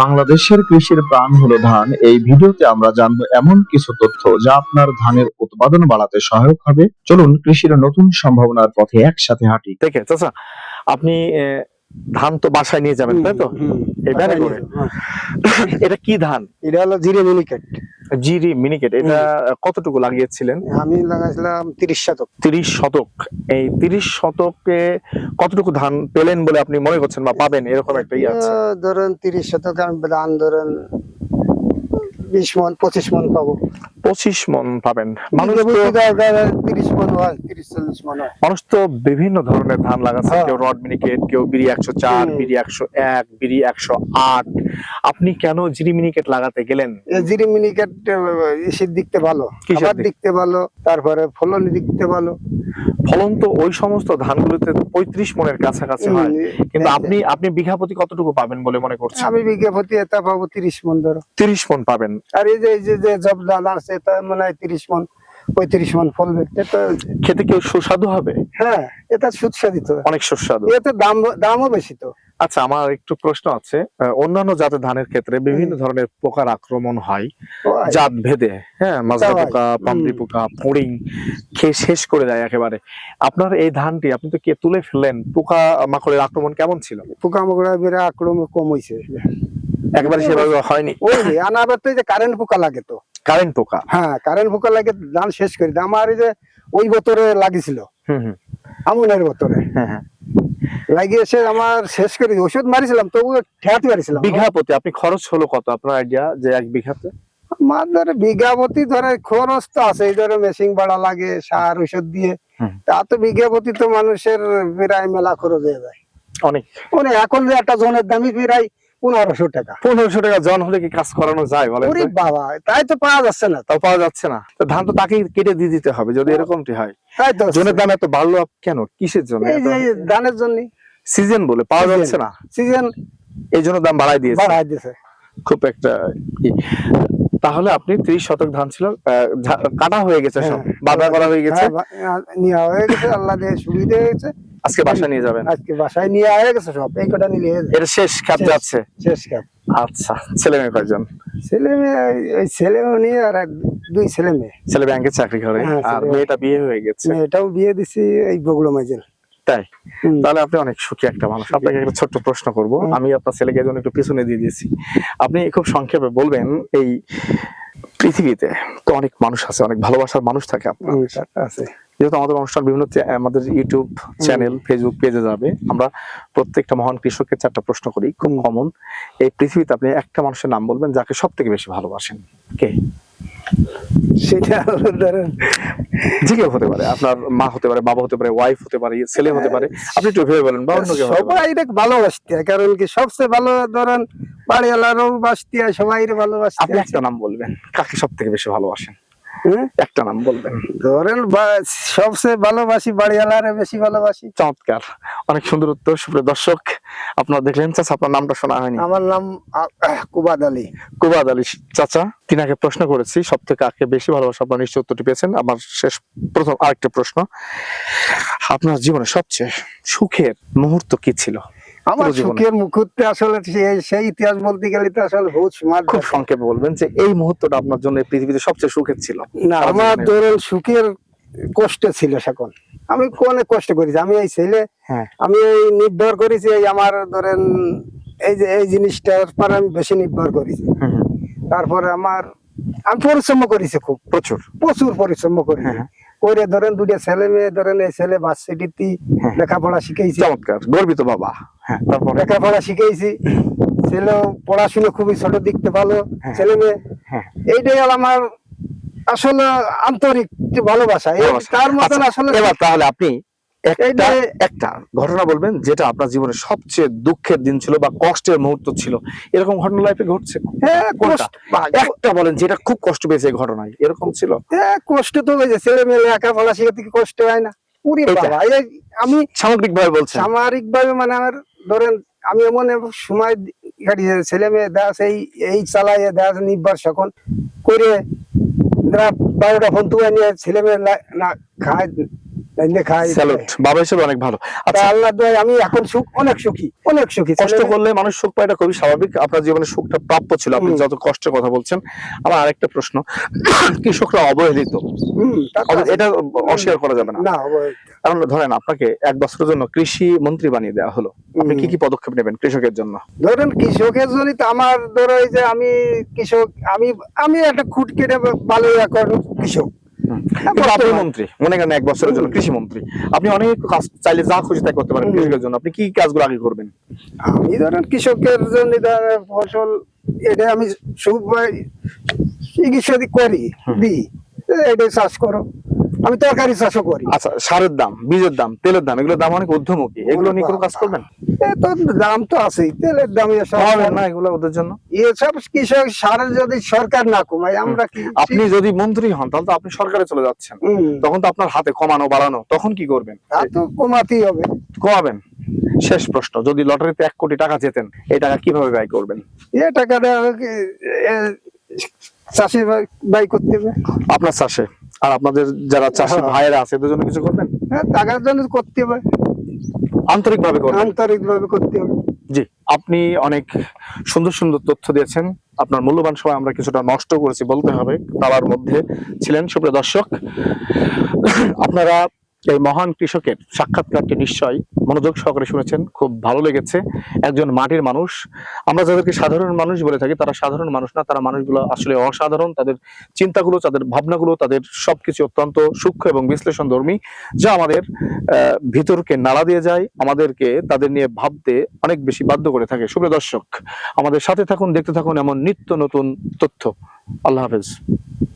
বাংলাদেশের কৃষির প্রাণ হলো ধান। এই ভিডিওতে আমরা জানব এমন কিছু তথ্য যা আপনার ধানের উৎপাদন বাড়াতে সহায়ক হবে। চলুন কৃষির নতুন সম্ভাবনার পথে একসাথে হাঁটি। ঠিক আছে আপনি ধান তো বাসায় নিয়ে যাবেন তাই তো? এই করে? এটা কি ধান? এটা হলো জিরে মিনিকেট। জিরি মিনিকেট এটা কতটুকু লাগিয়েছিলেন? আমি লাগাইছিলাম তিরিশ শতক। তিরিশ শতক। এই তিরিশ শতকে কতটুকু ধান পেলেন বলে আপনি মনে করছেন বা পাবেন? এরকম একটা ইয়ে আছে। ধরেন তিরিশ শতক আমি ধান ধরেন বিশ মন পঁচিশ মন পাবো পঁচিশ মন পাবেন মানুষ তিরিশ মন হয় তিরিশ চল্লিশ মন হয় মানুষ তো বিভিন্ন ধরনের ধান লাগাচ্ছে হ্যাঁ। কেউ রড মিনিকেট কেউ বিড়ি একশো চার। বিড়ি একশো এক বিড়ি একশো আট আপনি কেন জিরি মিনিকেট লাগাতে গেলেন? জিরে মিনিকেট ইসির দিকতে ভালো কিসের খাবার দিকতে ভালো তারপরে ফলন দিকতে ভালো। ফলন তো ওই সমস্ত ধানগুলোতে পঁয়ত্রিশ মনের কাছাকাছি হয়। কিন্তু আপনি আপনি বিঘা প্রতি কতটুকু পাবেন বলে মনে করছেন? আমি বিঘা প্রতি এটা পাবো তিরিশ মন ধরো। তিরিশ মন পাবেন। আর এই যে এই যে জব ধান আছে এটা মনে হয় তিরিশ মন পঁয়ত্রিশ মন ফলবে এটা খেতে কেউ সুস্বাদু হবে? হ্যাঁ এটা সুৎসাদিত অনেক সুস্বাদু। এতে দাম দামও বেশি তো। আচ্ছা আমার একটু প্রশ্ন আছে। অন্যান্য জাতের ধানের ক্ষেত্রে বিভিন্ন ধরনের পোকার আক্রমণ হয়। জাত ভেদে হ্যাঁ মাজরা পোকা পামড়ি পোকা ফড়িং খেয়ে শেষ করে দেয় একেবারে। আপনার এই ধানটি আপনি তো কে তুলে ফেললেন পোকা মাকড়ের আক্রমণ কেমন ছিল? পোকা মাকড়ের আক্রমণ কম হয়েছে একবারে সেভাবে হয়নি। ওই আবার তো যে কারেন্ট পোকা লাগে তো। কারেন্ট পোকা? হ্যাঁ কারেন্ট পোকা লাগে ধান শেষ করে। দেয়। আমার এই যে ওই বছরে লাগিয়েছিল হুম হুম। আমনের বছরে হ্যাঁ হ্যাঁ। লাগিয়েছে আমার শেষ করে ওষুধ মারিছিলাম তবু ঠেকাতে পারিছিলাম। বিঘা প্রতি আপনি খরচ হলো কত? আপনার আইডিয়া যে এক বিঘাতে? আমার ধরে বিঘা প্রতি ধরে খরচ তো আছে এই ধরে মেশিন ভাড়া লাগে সার ওষুধ দিয়ে। তা তো বিঘা প্রতি তো মানুষের প্রায় মেলা খরচ হয়ে যায়। অনেক। মানে এখন যে একটা জনের দামি প্রায় পনেরোশো টাকা। পনেরোশো টাকা জন হলে কি কাজ করানো যায়? ওরে বাবা তাই তো পাওয়া যাচ্ছে না। তাও পাওয়া যাচ্ছে না। তো ধান তো তাকেই কেটে দিয়ে দিতে হবে যদি এরকমটি হয়। তাই তো। জনের দাম এত বাড়লো কেন? কিসের জন্য ধানের জন্য সিজন বলে পাওয়া যাচ্ছে না। সিজন এই জন্য দাম বাড়াই দিয়েছে। বাড়াই দিছে খুব একটা তাহলে আপনি ত্রিশ শতক ধান ছিল কাটা হয়ে গেছে সব হ্যাঁ। বাধা করা হয়ে গেছে। হ্যাঁ, নেওয়া হয়ে গেছে আল্লাহ দিয়ে সুবিধা হয়ে গেছে আজকে বাসা নিয়ে যাবেন? আজকে বাসায় নিয়ে হয়ে গেছে সব এই কটা হয়ে যায়। শেষ খাপ। যাচ্ছে? শেষ কাপ আচ্ছা ছেলে মেয়ে কয়জন? ছেলে মেয়ে ছেলে নিয়ে আর এক দুই ছেলে মেয়ে। ছেলে ব্যাংকে চাকরি করে। হ্যাঁ, আর মেয়েটা বিয়ে হয়ে গেছে। মেয়েটাও বিয়ে দিছি এই বগুড়ো মাইজেল। তাই? তাহলে আপনি অনেক সুখী একটা মানুষ। আপনাকে একটা ছোট্ট প্রশ্ন করব। আমি আপনার ছেলেকে এই জন্য একটু পিছনে দিয়ে দিয়েছি। আপনি খুব সংক্ষেপে বলবেন এই পৃথিবীতে তো অনেক মানুষ আছে অনেক ভালোবাসার মানুষ থাকে আপনার। আছে। যেহেতু আমাদের অনুষ্ঠান বিভিন্ন আমাদের ইউটিউব চ্যানেল ফেসবুক পেজে যাবে আমরা প্রত্যেকটা মহান কৃষককে চারটা প্রশ্ন করি। খুব কমন এই পৃথিবীতে আপনি একটা মানুষের নাম বলবেন যাকে সব থেকে বেশি ভালোবাসেন। কে? সেটা ধরেন যে কেউ হতে পারে আপনার মা হতে পারে বাবা হতে পারে ওয়াইফ হতে পারে ছেলে হতে পারে। আপনি একটু ভেবে বলেন বা অন্য কেউ সবাই ভালোবাসতে কারণ কি সবচেয়ে ভালো ধরেন বাড়িওয়ালারও বাসতে সবাই ভালোবাসতে আপনি একটা নাম বলবেন কাকে সব থেকে বেশি ভালোবাসেন? একটা নাম বলবেন ধরেন সবচেয়ে ভালোবাসি বাড়িওয়ালারে বেশি ভালোবাসি। চমৎকার। অনেক সুন্দর উত্তর সুপ্রিয় দর্শক। আপনারা দেখলেন চাচা আপনার নামটা শোনা হয়নি। আমার নাম কুবাদ আলী। কুবাদ আলী। চাচা তিনাকে প্রশ্ন করেছি সব থেকে কাকে বেশি ভালোবাসা আপনার নিশ্চয় উত্তরটি পেয়েছেন। আমার শেষ প্রথম আরেকটা প্রশ্ন। আপনার জীবনে সবচেয়ে সুখের মুহূর্ত কি ছিল? আমার সুখের মুহূর্তে আসলে সেই- ইতিহাস বলতে গেলে তো আসলে বহুত সমাজ খুব সংক্ষেপে বলবেন যে এই মুহূর্তটা আপনার জন্য পৃথিবীতে সবচেয়ে সুখের ছিল। না আমার ধরেন সুখের কষ্ট ছিল সেখন। আমি অনেক কষ্ট করেছি। আমি এই ছেলে হ্যাঁ। আমি এই নির্ভর করেছি এই আমার ধরেন এই যে এই জিনিসটার পর আমি বেশি নির্ভর করেছি। তারপরে আমার আমি পরিশ্রম করেছি খুব। প্রচুর। প্রচুর পরিশ্রম করেছি। হ্যাঁ। করে ধরেন দুটো ছেলে মেয়ে ধরেন এই ছেলে ভার্সিটিতে হ্যাঁ। লেখাপড়া শিখেছি চমৎকার। গর্বিত বাবা। হ্যাঁ। তারপরে? লেখাপড়া শিখেছি ছেলে পড়াশুনো খুবই ছোট দিকতে ভালো। হ্যাঁ। ছেলে মেয়ে। হ্যাঁ। এইটাই আমার আসলে আন্তরিক ভালোবাসা। তার মতন আচ্ছা, আসলে এবার তাহলে আপনি একটা একটা ঘটনা বলবেন যেটা আপনার জীবনে সবচেয়ে দুঃখের দিন ছিল বা কষ্টের মুহূর্ত ছিল। এরকম ঘটনা লাইফে ঘটছে হ্যাঁ একটা বলেন যেটা খুব কষ্ট পেয়েছে ঘটনায় এরকম ছিল? হ্যাঁ, কষ্ট তো হয়েছে। ছেলে মেয়ে লেখাপড়া শিখে কি কষ্ট হয় না? পুরি বাবা আমি সামগ্রিক ভাবে বলছেন। সামরিক ভাবে মানে আমার আমি এমন সময় কাটিয়ে ছেলে মেয়ে দাস এই এই চালাইয়ে দাস নিবার সখন করে বারোটা ফোন তুলে নিয়ে ছেলে মেয়ে না, খায় স্যালুট। বাবা হিসেবে অনেক ভালো। আচ্ছা। আল্লাহ দোয়ায় আমি এখন সুখ অনেক সুখী অনেক সুখী কষ্ট করলে মানুষ সুখ পায় এটা খুবই স্বাভাবিক। আপনার জীবনে সুখটা প্রাপ্য ছিল আপনি যত কষ্টের কথা বলছেন। আমার আরেকটা প্রশ্ন কৃষকরা অবহেলিত। এটা অস্বীকার করা যাবে না। কারণ ধরেন আপনাকে এক বছরের জন্য কৃষি মন্ত্রী বানিয়ে দেওয়া হলো। আপনি কি কি পদক্ষেপ নেবেন কৃষকের জন্য? ধরেন কৃষকের জন্য তো আমার ধরো যে আমি কৃষক আমি আমি একটা খুঁট কেটে ভালো এখন কৃষক। আপনি মন্ত্রী। মনে করেন এক বছরের জন্য কৃষি মন্ত্রী। আপনি অনেক কাজ চাইলে যা খুশি তাই করতে পারেন কৃষকের জন্য। আপনি কি কাজগুলো আগে করবেন? আমি ধরেন কৃষকের জন্য ফসল এটা আমি সব চিকিৎসা করি দিই। এটা চাষ করো। আমি তরকারি চাষও করি। আচ্ছা সারের দাম বীজের দাম তেলের দাম এগুলোর দাম অনেক ঊর্ধ্বমুখী। এগুলো নিয়ে কোনো কাজ করবেন? তো দাম তো আছেই তেলের দাম কমাবেন না এগুলো ওদের জন্য? এসব কৃষক সারের যদি সরকার না কমায় আমরা কি আপনি যদি মন্ত্রী হন তাহলে তো আপনি সরকারে চলে যাচ্ছেন। তখন তো আপনার হাতে কমানো বাড়ানো তখন কি করবেন? তা তো কমাতেই হবে। কমাবেন? শেষ প্রশ্ন যদি লটারিতে এক কোটি টাকা জেতেন এই টাকা কীভাবে ব্যয় করবেন? এ টাকাটা চাষি বাই করতে হবে। আপনার চাষে। আর আপনাদের যারা চাষি হ্যাঁ। ভাইয়েরা আছে এদের জন্য কিছু করবেন? হ্যাঁ টাকার জন্য করতে হবে। আন্তরিক ভাবে করবেন? আন্তরিক করতে হবে। জি আপনি অনেক সুন্দর সুন্দর তথ্য দিয়েছেন। আপনার মূল্যবান সময় আমরা কিছুটা নষ্ট করেছি বলতে হবে। তার মধ্যে ছিলেন সুপ্রিয় দর্শক। আপনারা এই মহান কৃষকের সাক্ষাৎকারটি নিশ্চয়ই মনোযোগ সহকারে শুনেছেন, খুব ভালো লেগেছে। একজন মাটির মানুষ। আমরা যাদেরকে সাধারণ মানুষ বলে থাকি, তারা সাধারণ মানুষ না, তারা মানুষগুলো আসলে অসাধারণ। তাদের চিন্তাগুলো, তাদের ভাবনাগুলো, তাদের সবকিছু অত্যন্ত সূক্ষ্ম এবং বিশ্লেষণধর্মী, যা আমাদের ভিতরকে নাড়া দিয়ে যায়, আমাদেরকে তাদের নিয়ে ভাবতে অনেক বেশি বাধ্য করে থাকে। সুপ্রিয় দর্শক, আমাদের সাথে থাকুন, দেখতে থাকুন এমন নিত্য নতুন তথ্য। আল্লাহ হাফেজ।